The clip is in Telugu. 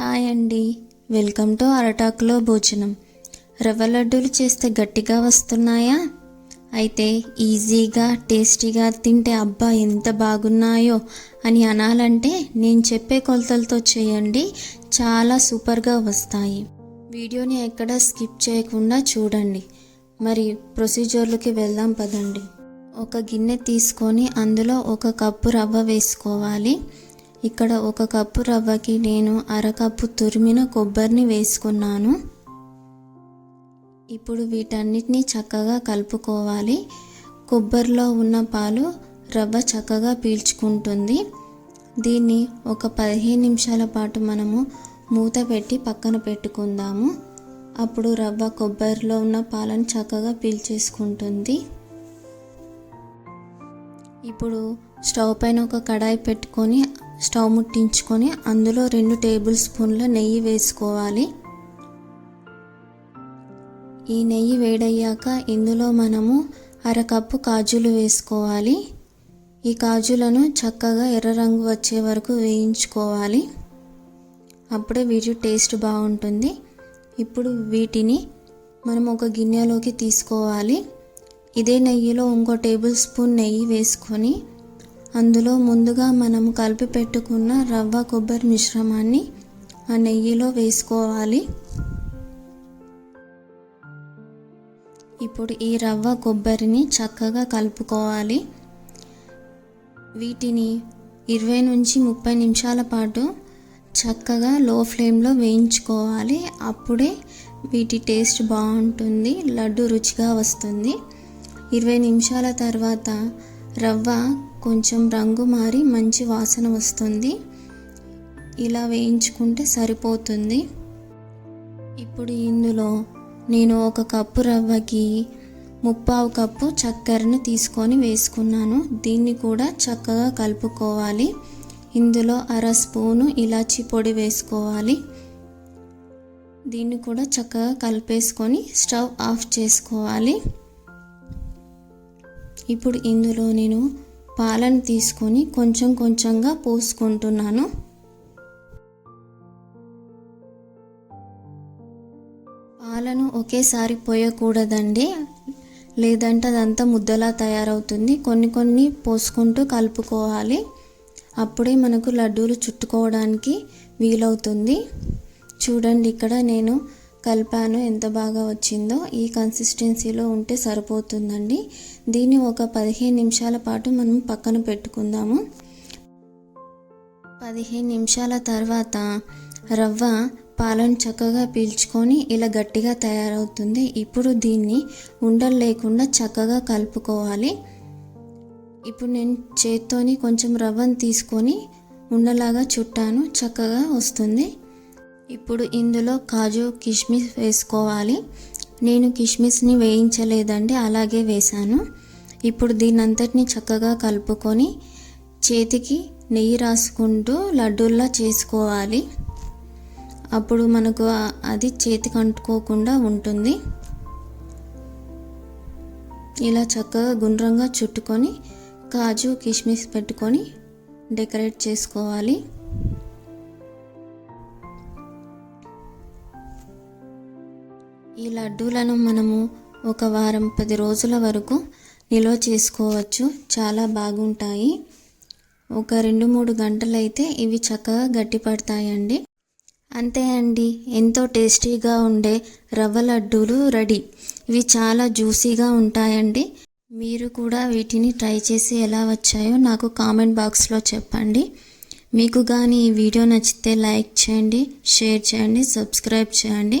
హాయ్ అండి. వెల్కమ్ టు అరటాకులో భోజనం. రవ్వ లడ్డూలు చేస్తే గట్టిగా వస్తున్నాయా? అయితే ఈజీగా టేస్టీగా తింటే అబ్బా ఎంత బాగున్నాయో అని అనాలంటే నేను చెప్పే కొలతలతో చేయండి. చాలా సూపర్గా వస్తాయి. వీడియోని ఎక్కడ స్కిప్ చేయకుండా చూడండి. మరి ప్రొసీజర్లకి వెళ్దాం పదండి. ఒక గిన్నె తీసుకొని అందులో ఒక కప్పు రవ్వ వేసుకోవాలి. ఇక్కడ ఒక కప్పు రవ్వకి నేను అరకప్పు తురిమిన కొబ్బరిని వేసుకున్నాను. ఇప్పుడు వీటన్నిటిని చక్కగా కలుపుకోవాలి. కొబ్బరిలో ఉన్న పాలు రవ్వ చక్కగా పీల్చుకుంటుంది. దీన్ని ఒక పదిహేను నిమిషాల పాటు మనము మూత పెట్టి పక్కన పెట్టుకుందాము. అప్పుడు రవ్వ కొబ్బరిలో ఉన్న పాలను చక్కగా పీల్చేసుకుంటుంది. ఇప్పుడు స్టవ్ పైన ఒక కడాయి పెట్టుకొని స్టవ్ ముట్టించుకొని అందులో రెండు టేబుల్ స్పూన్ల నెయ్యి వేసుకోవాలి. ఈ నెయ్యి వేడయ్యాక ఇందులో మనము అరకప్పు కాజులు వేసుకోవాలి. ఈ కాజులను చక్కగా ఎర్ర రంగు వచ్చే వరకు వేయించుకోవాలి. అప్పుడే వీటి టేస్ట్ బాగుంటుంది. ఇప్పుడు వీటిని మనం ఒక గిన్నెలోకి తీసుకోవాలి. ఇదే నెయ్యిలో ఇంకో టేబుల్ స్పూన్ నెయ్యి వేసుకొని అందులో ముందుగా మనం కలిపి పెట్టుకున్న రవ్వ కొబ్బరి మిశ్రమాన్ని ఆ నెయ్యిలో వేసుకోవాలి. ఇప్పుడు ఈ రవ్వ కొబ్బరిని చక్కగా కలుపుకోవాలి. వీటిని ఇరవై నుంచి ముప్పై నిమిషాల పాటు చక్కగా లో ఫ్లేమ్లో వేయించుకోవాలి. అప్పుడే వీటి టేస్ట్ బాగుంటుంది లడ్డు రుచిగా వస్తుంది. ఇరవై నిమిషాల తర్వాత రవ్వ కొంచెం రంగు మారి మంచి వాసన వస్తుంది. ఇలా వేయించుకుంటే సరిపోతుంది. ఇప్పుడు ఇందులో నేను ఒక కప్పు రవ్వకి ముప్పావు కప్పు చక్కెరను తీసుకొని వేసుకున్నాను. దీన్ని కూడా చక్కగా కలుపుకోవాలి. ఇందులో అర స్పూను ఇలాచి పొడి వేసుకోవాలి. దీన్ని కూడా చక్కగా కలిపేసుకొని స్టవ్ ఆఫ్ చేసుకోవాలి. ఇప్పుడు ఇందులో నేను పాలను తీసుకొని కొంచెం కొంచెంగా పోసుకుంటున్నాను. పాలను ఒకేసారి పోయకూడదండి. లేదంటే అదంతా ముద్దలా తయారవుతుంది. కొన్ని కొన్ని పోసుకుంటూ కలుపుకోవాలి. అప్పుడే మనకు లడ్డూలు చుట్టుకోవడానికి వీలవుతుంది. చూడండి ఇక్కడ నేను కలిపాను ఎంత బాగా వచ్చిందో ఈ కన్సిస్టెన్సీలో ఉంటే సరిపోతుందండి. దీన్ని ఒక పదిహేను నిమిషాల పాటు మనం పక్కన పెట్టుకుందాము. పదిహేను నిమిషాల తర్వాత రవ్వ పాలను చక్కగా పీల్చుకొని ఇలా గట్టిగా తయారవుతుంది. ఇప్పుడు దీన్ని ఉండలు లేకుండా చక్కగా కలుపుకోవాలి. ఇప్పుడు నేను చేత్తోని కొంచెం రవ్వను తీసుకొని ఉండలాగా చుట్టాను. చక్కగా వస్తుంది. ఇప్పుడు ఇందులో కాజు కిస్మిస్ వేసుకోవాలి. నేను కిస్మిస్ని వేయించలేదండి అలాగే వేశాను. ఇప్పుడు దీని అంతటిని చక్కగా కలుపుకొని చేతికి నెయ్యి రాసుకుంటూ లడ్డూల్లా చేసుకోవాలి. అప్పుడు మనకు అది చేతికి అంటుకోకుండా ఉంటుంది. ఇలా చక్కగా గుండ్రంగా చుట్టుకొని కాజు కిస్మిస్ పెట్టుకొని డెకరేట్ చేసుకోవాలి. ఈ లడ్డూలను మనము ఒక వారం పది రోజుల వరకు నిల్వ చేసుకోవచ్చు. చాలా బాగుంటాయి. ఒక రెండు మూడు గంటలైతే ఇవి చక్కగా గట్టిపడతాయండి. అంతే అండి. ఎంతో టేస్టీగా ఉండే రవ్వ లడ్డూలు రెడీ. ఇవి చాలా జ్యూసీగా ఉంటాయండి. మీరు కూడా వీటిని ట్రై చేసి ఎలా వచ్చాయో నాకు కామెంట్ బాక్స్లో చెప్పండి. మీకు కానీ ఈ వీడియో నచ్చితే లైక్ చేయండి షేర్ చేయండి సబ్స్క్రైబ్ చేయండి.